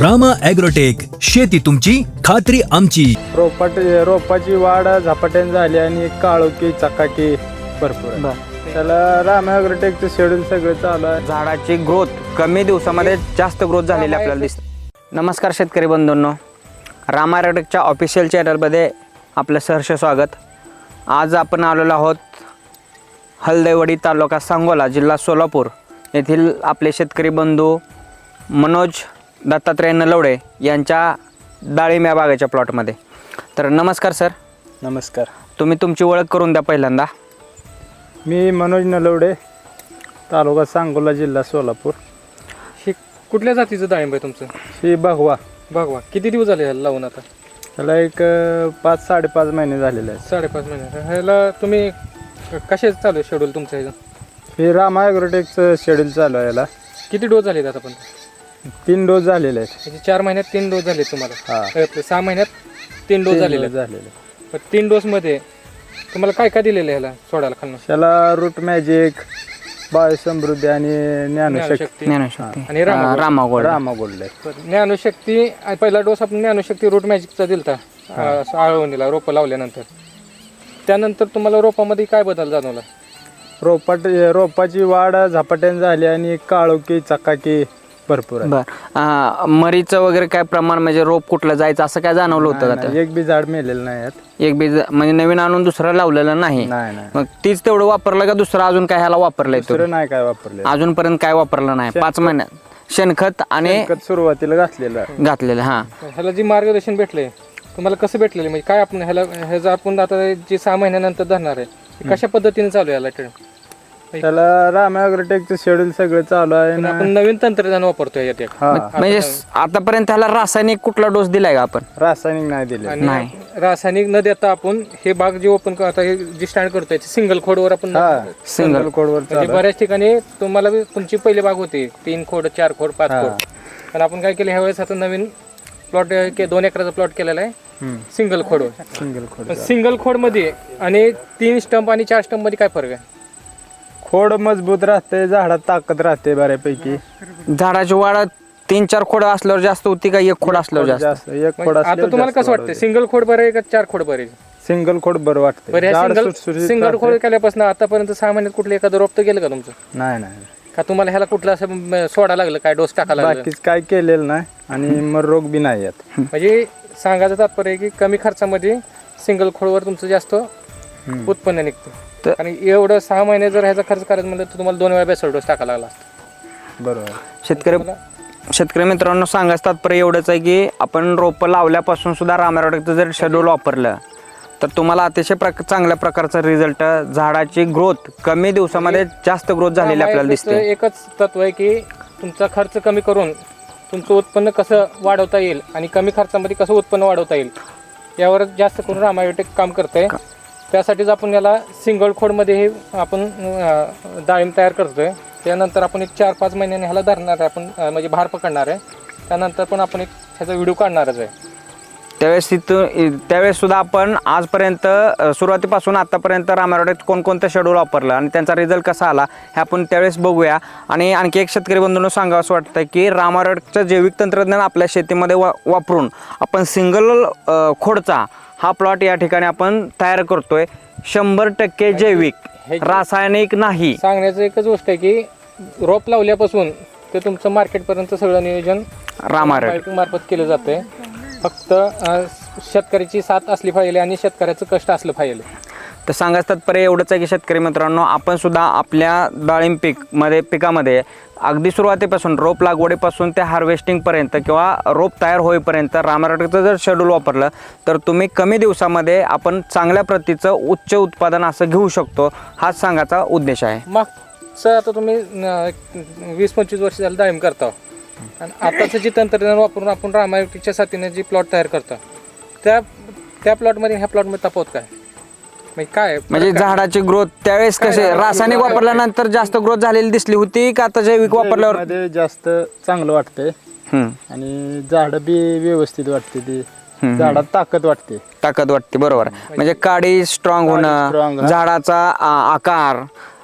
Rama agrotech शेती तुमची खात्री आमची. रोपाट रोपाची वाढ झपाट्याने झाली आणि काळोखी चकाकी भरपूर आहे. त्याला राम ॲग्रोटेकचं शेड्यूल सगळं चालू आहे. झाडाची ग्रोथ कमी दिवसामध्ये जास्त ग्रोथ झालेली आपल्याला दिसते. नमस्कार शेतकरी बंधूंनो. रामारेटेकच्या ऑफिशियल चॅनलमध्ये आपलं सहर्ष स्वागत. आज आपण आलेलो आहोत हलदैवडी तालुका सांगोला जिल्हा सोलापूर येथील आपले शेतकरी बंधू मनोज दत्तात्रय नलवडे यांच्या डाळिंब या बागेच्या प्लॉटमध्ये. तर नमस्कार सर. नमस्कार. तुम्ही तुमची ओळख करून द्या पहिल्यांदा. मी मनोज नलवडे तालुका सांगोला जिल्हा सोलापूर. हे कुठल्या जातीचं डाळिंब आहे तुमचं? ही भगवा. भगवा. किती दिवस झाले ह्याला लावून आता? त्याला एक अं, पाच साडेपाच महिने झालेले आहेत. साडेपाच महिने. ह्याला तुम्ही कसे चालू आहे शेड्यूल तुमचं ह्याचं? हे राम ॲग्रोटेकचं शेड्यूल चालू आहे याला किती डोस झाले आता पण तीन डोस झालेले आहेत. म्हणजे चार महिन्यात तीन डोस झाले तुम्हाला? हा. अ, आपले सहा महिन्यात तीन डोस तीन झालेले डोस झालेले आहेत. पण तीन डोसमध्ये तुम्हाला काय काय दिलेलं आहे ह्याला सोडायला खालनं? त्याला रूट मॅजिक बायोसमृद्धी आणि ज्ञानशक्ती. ज्ञानशक्ती. ज्ञानशक्ती आणि रामा. रामागोड रामा बोलले बरं, ज्ञानशक्ती आणि पहिला डोस आपण ज्ञानशक्ती रूट मॅजिकचा दिलता. अ, आळवणीला रोपं लावल्यानंतर. त्यानंतर तुम्हाला रोपामध्ये काय बदल जाणवला? रोपाट रोपाची वाढ झपाट्याने झाली आणि काळोखी चकाकी भरपूर आहे बर. अं, मरीचं वगैरे काय प्रमाण म्हणजे रोप कुठलं जायचं असं काय जाणवलं होतं का नाही, एक बी झाड मेलेलं नाही यात. एक बीज म्हणजे नवीन आणून दुसरं लावलेलं नाही. नाही नाही. मग तीच तेवढं वापरलं का दुसरं अजून काय ह्याला? दुसरं नाही काय वापरले अजूनपर्यंत काय वापरलं नाही. पाच महिन्यात शेणखत आणि सुरुवातीला घातलेलं. आहे. घातलेलं हा. ह्याला जी मार्गदर्शन भेटले तुम्हाला कसं भेटलेले? म्हणजे काय आपण ह्याला ह्याचं आपण आता जे सहा महिन्यानंतर धरणार आहे ते कशा पद्धतीने चालू आहे याला ट्रेन? त्याला राम ॲग्रोटेकचं शेड्यूल सगळं चालू आहे ना. आपण नवीन तंत्रज्ञान वापरतोय यात एक. हा. म्हणजे आतापर्यंत ह्याला रासायनिक कुठला डोस दिलाय का आपण? रासायनिक नाही दिले. आणि रासायनिक न देता आपण हे बाग जे ओपन आता हे जे स्टँड करतोय सिंगल खोडवर आपण हा सिंगल कोडवर बऱ्याच ठिकाणी तुम्हाला बी- तुमची पहिली बाग होती तीन खोड चार खोड पाच खोड. पण आपण काय केलं ह्यावेळेस आता नवीन प्लॉट दोन एकराचा प्लॉट केलेला आहे. सिंगल खोडवर सिंगल खोड सिंगल खोडमध्ये आणि तीन स्टंप आणि चार स्टंपमध्ये काय फरक आहे? खोड मजबूत राहते झाडात ताकद राहते बऱ्यापैकी. झाडाची वाढ तीन चार खोड असल्यावर जास्त होती का एक खोड असल्यावर जास्त? जास्त एक खोड आता तुम्हाला कसं वाटतं सिंगल खोड बरं आहे का चार खोड बरं आहे? सिंगल खोड बरं वाटते झाड सिंगल सुटसुटीत सिंगल राहते. खोड केल्यापासून आतापर्यंत सहा महिन्यात कुठलं एखादं रोप तर गेलं का तुमचं? नाही नाही. का तुम्हाला ह्याला कुठलं असं म, सोडा लागलं काय डोस टाका लागलं? बाकीच काय केलेलं नाही आणि मग रोग बी नाही येत. म्हणजे सांगायचं तात्पर्य आहे की कमी खर्चामध्ये सिंगल खोडवर तुमचं जास्त उत्पन्न निघतं. तर- आणि एवढं सहा महिने जर ह्याचा खर्च करायचं म्हणलं तर तुम्हाला दोन वेळा बेसळ डोस टाका लागला असता. बरोबर. शेतकरी शेतकरी मित्रांनो सांगायचं तात्पर्य एवढंच आहे की आपण रोपं लावल्यापासून सुद्धा रामारोडचं जर शेड्यूल वापरलं तर तुम्हाला अतिशय प्रक चांगल्या प्रकारचा रिझल्ट झाडाची ग्रोथ कमी दिवसामध्ये जास्त ग्रोथ झालेली आपल्याला दिसते. एकच तत्व आहे की तुमचा खर्च कमी करून तुमचं उत्पन्न कसं वाढवता येईल आणि कमी खर्चामध्ये कसं उत्पन्न वाढवता येईल यावर जास्त करून रामायोटेक काम करते त्यासाठीच आपण याला सिंगल खोडमध्ये हे आपण डाळिंब तयार करतोय. त्यानंतर आपण एक चार पाच महिन्याने ह्याला धरणार आहे आपण म्हणजे भार पकडणार आहे. त्यानंतर पण आपण एक ह्याचा व्हिडिओ काढणारच आहे. त्यावेळेस तिथून त्यावेळेस सुद्धा आपण आजपर्यंत सुरुवातीपासून आतापर्यंत रामारोड्यात कोणकोणतं शेड्यूल वापरलं आणि त्यांचा रिझल्ट कसा आला हे आपण त्यावेळेस बघूया. आणि आणखी एक शेतकरी बंधूंनो सांगावं असं वाटतं की रामारोडचं जैविक तंत्रज्ञान आपल्या शेतीमध्ये वा वापरून आपण सिंगल खोडचा हा प्लॉट या ठिकाणी आपण तयार करतोय. शंभर टक्के जैविक रासायनिक नाही. सांगण्याचं एकच गोष्ट आहे की रोप लावल्यापासून ते तुमचं मार्केटपर्यंत सगळं नियोजन रामारोड. मार्फत केलं जाते फक्त अं, शेतकऱ्याची साथ असली पाहिजे आणि शेतकऱ्याचं कष्ट असलं पाहिजे. तर सांगायचं तात्पर्य एवढंच आहे की शेतकरी मित्रांनो आपण सुद्धा आपल्या डाळिंब पीकमध्ये पिकामध्ये अगदी सुरुवातीपासून रोप लागवडीपासून ते हार्वेस्टिंगपर्यंत किंवा रोप तयार होईपर्यंत रामारोटेचं जर शेड्यूल वापरलं तर तुम्ही कमी दिवसामध्ये आपण चांगल्या प्रतीचं उच्च उत्पादन असं घेऊ शकतो हाच सांगायचा उद्देश आहे. मागचं आता तुम्ही अं, वीस पंचवीस वर्ष झालं डाळिंब करता. आणि आताचं जे तंत्रज्ञान वापरून आपण रामायटिकच्या साथीने जी प्लॉट तयार करता त्या त्या प्लॉटमध्ये ह्या प्लॉटमध्ये तफावत काय? म्हणजे काय? म्हणजे झाडाची ग्रोथ त्यावेळेस कसे? रासायनिक वापरल्यानंतर जास्त ग्रोथ झालेली दिसली होती का? आता जैविक वापरल्यावर मध्ये जास्त चांगलं वाटतंय. हम्म, आणि झाड बी व्यवस्थित वाटते ती. झाडात ताकद वाटते. ताकद वाटते बरोबर. आहे. म्हणजे काडी स्ट्रॉंग strong होणं. झाडाचा आ, आकार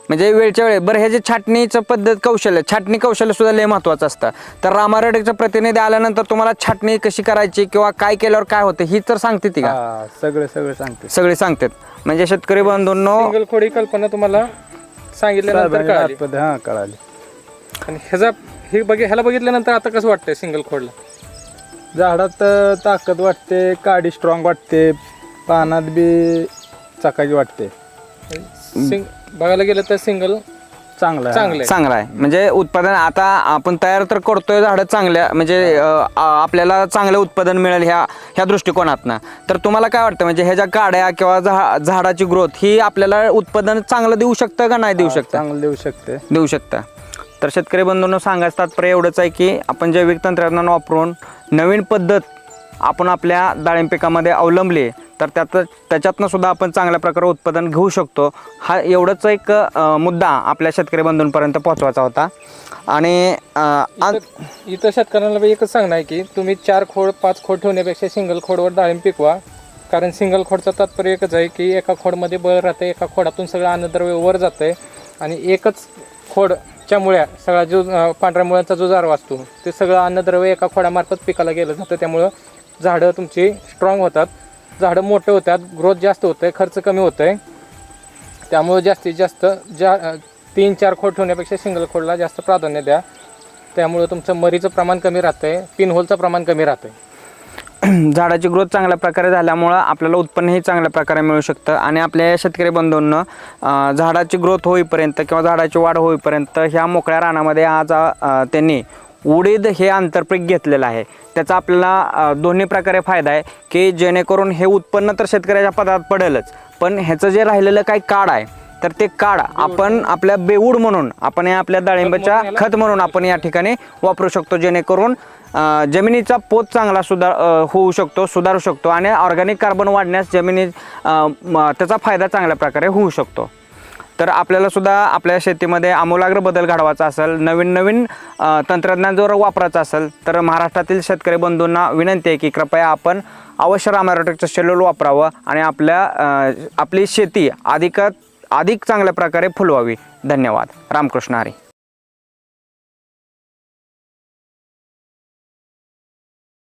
म्हणजे वेळच्या वेळी. बरं हे जे छाटणीचं पद्धत कौशल्य छाटणी कौशल्य सुद्धा लय महत्त्वाचं असतं. तर रामारेडेकचं प्रतिनिधी आल्यानंतर तुम्हाला छाटणी कशी करायची किंवा काय केल्यावर काय होतं ही तर सांगते ती का? हा सगळे सगळे सांगते. सगळे सांगतात. म्हणजे शेतकरी बंधूंनो सिंगल खोड ही कल्पना तुम्हाला सांगितल्यानंतर साहेबांनी कळाली. हा आणि ह्याचा हे बघ ह्याला बघितल्यानंतर आता कसं वाटतंय सिंगल खोडला झाडात अं, ताकद वाटते काडी स्ट्रॉंग वाटते पानात बी चकाकी वाटते. सिंग बघायला गेलं तर सिंगल चांगलं आहे. चांगलं आहे. चांगला आहे. म्हणजे उत्पादन आता आपण तयार तर करतोय झाडं चांगल्या म्हणजे अं, आ- आपल्याला चांगलं उत्पादन मिळेल ह्या ह्या दृष्टिकोनातनं. तर तुम्हाला काय वाटतं? म्हणजे ह्याच्या काड्या किंवा झा झाडाची ग्रोथ ही आपल्याला उत्पादन चांगलं देऊ शकतं का नाही देऊ हा, शकतं? चांगलं देऊ शकते. देऊ शकता. तर शेतकरी बंधूंनो सांगायचं तात्पर्य एवढंच आहे की आपण जैविक तंत्रज्ञान वापरून नवीन पद्धत आपण आपल्या डाळिंब पिकामध्ये अवलंबली तर त्यात त्याच्यातनं सुद्धा आपण चांगल्या प्रकारे उत्पादन घेऊ शकतो. हा एवढंच एक मुद्दा आपल्या शेतकरी बंधूंपर्यंत पोहोचवायचा होता. आणि आ- इथं- शेतकऱ्यांना एकच सांगणं आहे की तुम्ही चार खोड पाच खोड ठेवण्यापेक्षा सिंगल खोडवर डाळिंब पिकवा. कारण सिंगल खोडचं तात्पर्य एकच आहे की एका खोडमध्ये बळ राहते एका खोडातून सगळं अन्नद्रव्य वर जातंय. आणि एकच खोडच्या मुळ्या सगळा जो पांढऱ्या मुळ्यांचा जो जारवा असतो ते सगळं अन्नद्रव्य एका खोडामार्फत पिकाला गेलं जातं. त्यामुळं झाडं तुमची स्ट्रॉंग होतात. झाडं मोठे होतात ग्रोथ जास्त होतं खर्च कमी होतं आहे त्यामुळे जास्तीत जास्त ज्या तीन चार खोड ठेवण्यापेक्षा सिंगल खोडला जास्त प्राधान्य द्या. त्यामुळं तुमचं मरीचं प्रमाण कमी राहतं आहे पिनहोलचं प्रमाण कमी राहतं आहे झाडाची ग्रोथ चांगल्या प्रकारे झाल्यामुळं आपल्याला उत्पन्नही चांगल्या प्रकारे मिळू शकतं. आणि आपल्या शेतकरी बंधूंना झाडाची ग्रोथ होईपर्यंत किंवा झाडाची वाढ होईपर्यंत ह्या मोकळ्या रानामध्ये आज त्यांनी उडीद हे आंतरपीक घेतलेलं आहे. त्याचा आपल्याला दोन्ही प्रकारे फायदा आहे की जेणेकरून हे उत्पन्न तर शेतकऱ्याच्या पदात पडेलच पण ह्याचं जे राहिलेलं काही काढ आहे तर ते काढ आपण आपल्या बेऊड म्हणून आपण या आपल्या डाळिंबाच्या खत म्हणून आपण या ठिकाणी वापरू शकतो जेणेकरून जमिनीचा पोत चांगला सुधार होऊ शकतो सुधारू शकतो आणि ऑर्गॅनिक कार्बन वाढण्यास जमिनी त्याचा फायदा चांगल्या प्रकारे होऊ शकतो. तर आपल्याला सुद्धा आपल्या शेतीमध्ये आमूलाग्र बदल घडवायचा असेल नवीन नवीन तंत्रज्ञान जर वापरायचं असेल तर महाराष्ट्रातील शेतकरी बंधूंना विनंती आहे की कृपया आपण अवश्य रामारोटेकचं शेड्यूल वापरावं आणि आपल्या आपली शेती अधिक अधिक चांगल्या प्रकारे फुलवावी. धन्यवाद. रामकृष्ण हरी.